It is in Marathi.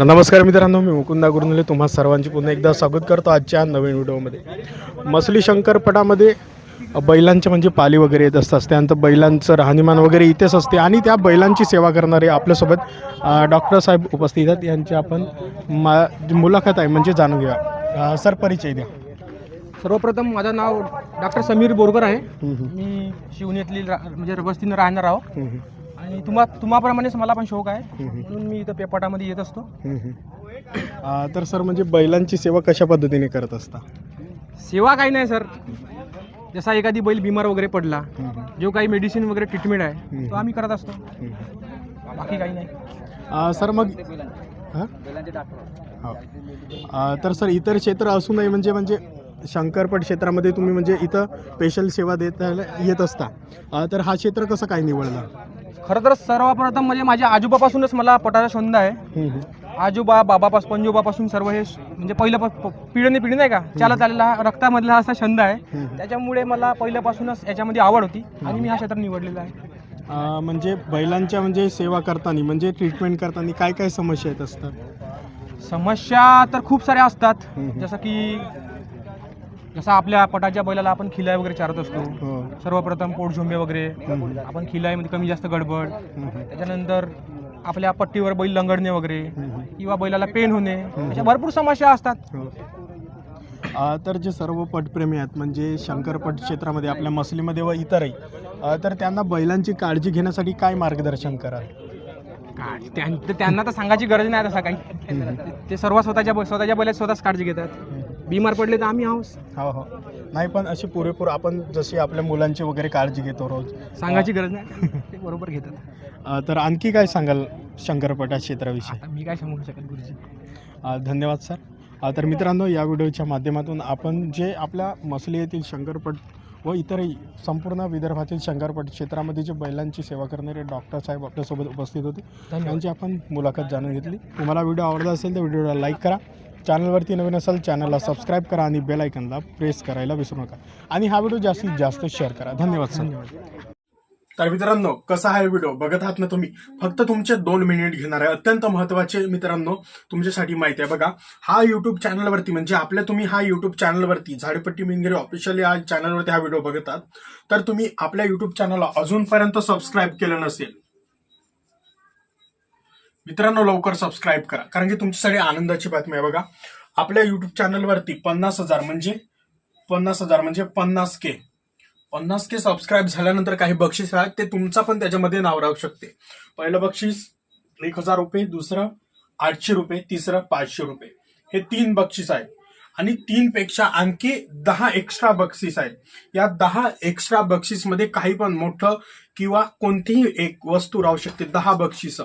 तर नमस्कार मित्रांनो मी मुकुंदा गुरुनले तुम्हा सर्वांची पुन्हा एकदा स्वागत करतो आजच्या नवीन व्हिडिओमध्ये. मसली शंकरपटामध्ये बैलांचे म्हणजे पाली वगैरे येत असतात त्यानंतर बैलांचं राहणीमान वगैरे इथेच असते आणि त्या बैलांची सेवा करणारे आपल्यासोबत डॉक्टर साहेब उपस्थित आहेत. यांची आपण मा मुलाखत आहे म्हणजे जाणून घेऊया. अ, सर परिचय द्या. सर्वप्रथम माझं नाव डॉक्टर समीर बोरकर आहे. मी शिवनेतली म्हणजे वस्तीनं राहणार आहो. हम्म, हम्म. आणि तुम्हा तुम्हाप्रमाणेच मला पण शौक आहे. म्हणून मी इथं पेपाटामध्ये येत असतो. अ, तर सर म्हणजे बैलांची सेवा कशा पद्धतीने करत असता सेवा काही नाही सर जसा एखादी बैल बिमार वगैरे पडला जो काही मेडिसिन वगैरे ट्रीटमेंट आहे. तो आम्ही करत असतो. बाकी काही नाही अ, सर मग हां हो. अ, तर सर इतर क्षेत्र असूनही म्हणजे म्हणजे शंकरपट क्षेत्रामध्ये तुम्ही म्हणजे इथं स्पेशल सेवा देत येत असता अ, तर हा क्षेत्र कसं काय निवडला खरं तर सर्वप्रथम म्हणजे माझ्या आजोबापासूनच मला पटाचा छंद आहे. आजोबा बाबापासून पंजोबापासून सर्व हे म्हणजे पहिलं पिढीने पिढी नाही का? चालत आलेला हा रक्तामधला असा छंद आहे. त्याच्यामुळे मला पहिल्यापासूनच याच्यामध्ये आवड होती आणि मी हा क्षेत्र निवडलेला आहे. म्हणजे बैलांच्या म्हणजे सेवा करताना म्हणजे ट्रीटमेंट करताना काय काय समस्या येत असतात? समस्या तर खूप साऱ्या असतात. जसं की जसं आपल्या पटाच्या बैलाला आपण खिलाय वगैरे चारत असतो. हो. सर्वप्रथम पोटझोंबे वगैरे. आपण खिलाईमध्ये कमी जास्त गडबड. त्याच्यानंतर आपल्या पट्टीवर बैल लंगडणे वगैरे. किंवा बैलाला पेन होणे. अशा भरपूर समस्या असतात. हो. तर जे सर्व पटप्रेमी आहेत म्हणजे शंकरपट क्षेत्रामध्ये आपल्या मसलीमध्ये व इतरही तर त्यांना बैलांची काळजी घेण्यासाठी काय मार्गदर्शन कराल? त्यांना तर सांगायची गरज नाही तसा काही ते सर्व स्वतःच्या स्वतःच्या बैलात स्वतःच काळजी घेतात. बिमार पडले तर आम्ही आहोत. हो हो. नाही पण अशी पुरेपूर आपण जशी आपल्या मुलांची वगैरे काळजी घेतो रोज सांगायची गरज नाही. ते बरोबर घेतात. अ, तर आणखी काय सांगाल शंकरपटा क्षेत्राविषयी? आता मी काय सांगू शकत गुरुजी? अ, धन्यवाद सर. अ, तर मित्रांनो या व्हिडिओच्या माध्यमातून आपण जे आपल्या मसली येथील शंकरपट व इतरही संपूर्ण विदर्भातील शंकरपट क्षेत्रामध्ये जे बैलांची सेवा करणारे डॉक्टर साहेब आपल्यासोबत उपस्थित होते. धन्यवाद. त्यांची आपण मुलाखत जाणून घेतली. तुम्हाला व्हिडिओ आवडला असेल तर व्हिडिओला लाईक करा. चॅनलवरती नवीन असेल चॅनलला सबस्क्राईब करा आणि बेल आयकनला प्रेस करायला विसरू नका. आणि हा व्हिडिओ जास्तीत जास्त शेअर करा. धन्यवाद सर धन्यवाद तर मित्रांनो कसा आहे व्हिडिओ बघत आहात ना तुम्ही? फक्त तुमचे दोन मिनिट घेणार आहे. अत्यंत महत्त्वाचे मित्रांनो तुमच्यासाठी माहिती आहे. बघा हा युट्यूब चॅनलवरती म्हणजे आपल्या तुम्ही हा युट्यूब चॅनलवरती झाडपट्टी मिनगिरी ऑफिशियली या चॅनलवरती हा व्हिडिओ बघतात तर तुम्ही आपल्या युट्यूब चॅनलला अजूनपर्यंत सबस्क्राईब केलं नसेल मित्रांनो लवकर सबस्क्राईब करा. कारण की तुमच्यासाठी आनंदाची बातमी आहे बघा. आपल्या युट्यूब चॅनलवरती पन्नास हजार म्हणजे पन्नास हजार म्हणजे पन्नास के. पन्नास के सबस्क्राईब झाल्यानंतर काही बक्षीस आहेत ते तुमचा पण त्याच्यामध्ये नाव राहू शकते. पहिलं बक्षीस एक हजार रुपये. दुसरं आठशे रुपये. तिसरं पाचशे रुपये. हे तीन बक्षीस आहेत. आणि तीन पेक्षा आणखी दहा एक्स्ट्रा बक्षीस आहेत. या दहा एक्स्ट्रा बक्षीसमध्ये काही पण मोठं किंवा कोणतीही एक वस्तू राहू शकते. दहा बक्षिसं.